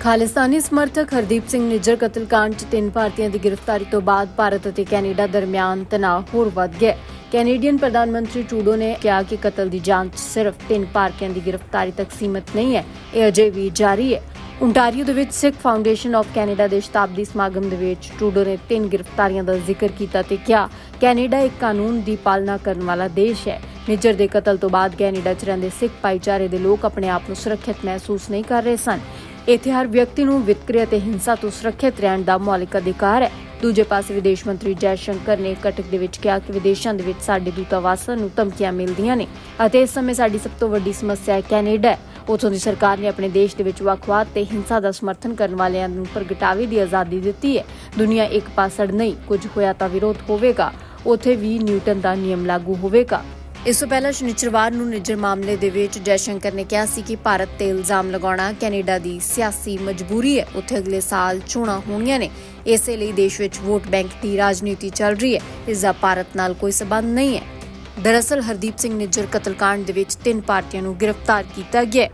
ਖਾਲਿਸਤਾਨੀ ਸਮਰਥਕ ਹਰਦੀਪ ਸਿੰਘ ਨਿੱਜਰ ਕਤਲकांड 'ਚ ਤਿੰਨ ਭਾਰਤੀਆਂ ਦੀ ਗ੍ਰਿਫਤਾਰੀ ਤੋਂ ਬਾਅਦ ਭਾਰਤ ਅਤੇ ਕੈਨੇਡਾ ਦਰਮਿਆਨ ਤਣਾਅ ਹੋਰ ਵੱਧ ਗਿਆ। ਕੈਨੇਡੀਅਨ ਪ੍ਰਧਾਨ ਮੰਤਰੀ ਟਰੂਡੋ ਨੇ ਕਿਹਾ ਕਿ ਕਤਲ ਦੀ ਜਾਂਚ ਸਿਰਫ ਤਿੰਨ ਭਾਰਤੀਆਂ ਦੀ ਗ੍ਰਿਫਤਾਰੀ ਤੱਕ ਸੀਮਿਤ ਨਹੀਂ ਹੈ, ਇਹ ਅਜੇ ਵੀ ਜਾਰੀ ਹੈ। ਓਨਟਾਰੀਓ ਦੇ ਵਿੱਚ ਸਿੱਖ ਫਾਊਂਡੇਸ਼ਨ ਆਫ ਕੈਨੇਡਾ ਦੇ ਸ਼ਤਾਬਦੀ ਸਮਾਗਮ ਦੇ ਵਿੱਚ ਟਰੂਡੋ ਨੇ ਤਿੰਨ ਗ੍ਰਿਫਤਾਰੀਆਂ ਦਾ ਜ਼ਿਕਰ ਕੀਤਾ ਤੇ ਕਿਹਾ, ਕੈਨੇਡਾ ਇੱਕ ਕਾਨੂੰਨ ਦੀ ਪਾਲਣਾ ਕਰਨ ਵਾਲਾ ਦੇਸ਼ ਹੈ। ਨਿੱਜਰ ਦੇ ਕਤਲ ਤੋਂ ਬਾਅਦ ਕੈਨੇਡਾ 'ਚ ਰਹਿੰਦੇ ਸਿੱਖ ਭਾਈਚਾਰੇ ਦੇ ਲੋਕ ਆਪਣੇ ਆਪ ਨੂੰ ਸੁਰੱਖਿਅਤ ਮਹਿਸੂਸ ਨਹੀਂ ਕਰ ਰਹੇ ਸਨ। ਇੱਥੇ ਹਰ ਵਿਅਕਤੀ ਨੂੰ ਵਿਤਕਰੇ ਅਤੇ ਹਿੰਸਾ ਤੋਂ ਸੁਰੱਖਿਅਤ ਰਹਿਣ ਦਾ ਮੌਲਿਕ ਅਧਿਕਾਰ ਹੈ। ਦੂਜੇ ਪਾਸੇ ਵਿਦੇਸ਼ ਮੰਤਰੀ ਜੈ ਸ਼ੰਕਰ ਨੇ ਕਟਕ ਦੇ ਵਿੱਚ ਕਿਹਾ ਕਿ ਵਿਦੇਸ਼ਾਂ ਦੇ ਵਿੱਚ ਸਾਡੇ ਦੂਤਾਵਾਸਾਂ ਨੂੰ ਧਮਕੀਆਂ ਮਿਲਦੀਆਂ ਨੇ ਅਤੇ ਇਸ ਸਮੇਂ ਸਾਡੀ ਸਭ ਤੋਂ ਵੱਡੀ ਸਮੱਸਿਆ ਕੈਨੇਡਾ ਹੈ। ਉੱਥੋਂ ਦੀ ਸਰਕਾਰ ਨੇ ਆਪਣੇ ਦੇਸ਼ ਦੇ ਵਿੱਚ ਵੱਖਵਾਦ ਤੇ ਹਿੰਸਾ ਦਾ ਸਮਰਥਨ ਕਰਨ ਵਾਲਿਆਂ ਨੂੰ ਪ੍ਰਗਟਾਵੇ ਦੀ ਆਜ਼ਾਦੀ ਦਿੱਤੀ ਹੈ। ਦੁਨੀਆ ਇੱਕ ਪਾਸੜ ਨਹੀਂ, ਕੁਝ ਹੋਇਆ ਤਾਂ ਵਿਰੋਧ ਹੋਵੇਗਾ। ਉਥੇ ਵੀ ਨਿਊਟਨ ਦਾ ਨਿਯਮ ਲਾਗੂ ਹੋਵੇਗਾ। ਇਸ ਤੋਂ ਪਹਿਲਾਂ ਸ਼ਨੀਚਰਵਾਰ ਨੂੰ ਨਿੱਜਰ ਮਾਮਲੇ ਦੇ ਵਿੱਚ ਜੈਸ਼ੰਕਰ ਨੇ ਕਿਹਾ ਸੀ ਕਿ ਭਾਰਤ ਤੇ ਇਲਜ਼ਾਮ ਲਗਾਉਣਾ ਕੈਨੇਡਾ ਦੀ ਸਿਆਸੀ ਮਜਬੂਰੀ ਹੈ। ਉੱਥੇ ਅਗਲੇ ਸਾਲ ਚੋਣਾਂ ਹੋਣੀਆਂ ਨੇ। ਇਸੇ ਲਈ ਦੇਸ਼ ਵਿੱਚ ਵੋਟ ਬੈਂਕ ਦੀ ਰਾਜਨੀਤੀ ਚੱਲ ਰਹੀ ਹੈ। ਇਸ ਦਾ ਭਾਰਤ ਨਾਲ ਕੋਈ ਸਬੰਧ ਨਹੀਂ ਹੈ। ਦਰਅਸਲ ਹਰਦੀਪ ਸਿੰਘ ਨਿੱਜਰ ਕਤਲकांड ਦੇ ਵਿੱਚ ਤਿੰਨ ਭਾਰਤੀਆਂ ਨੂੰ ਗ੍ਰਿਫਤਾਰ ਕੀਤਾ ਗਿਆ ਹੈ।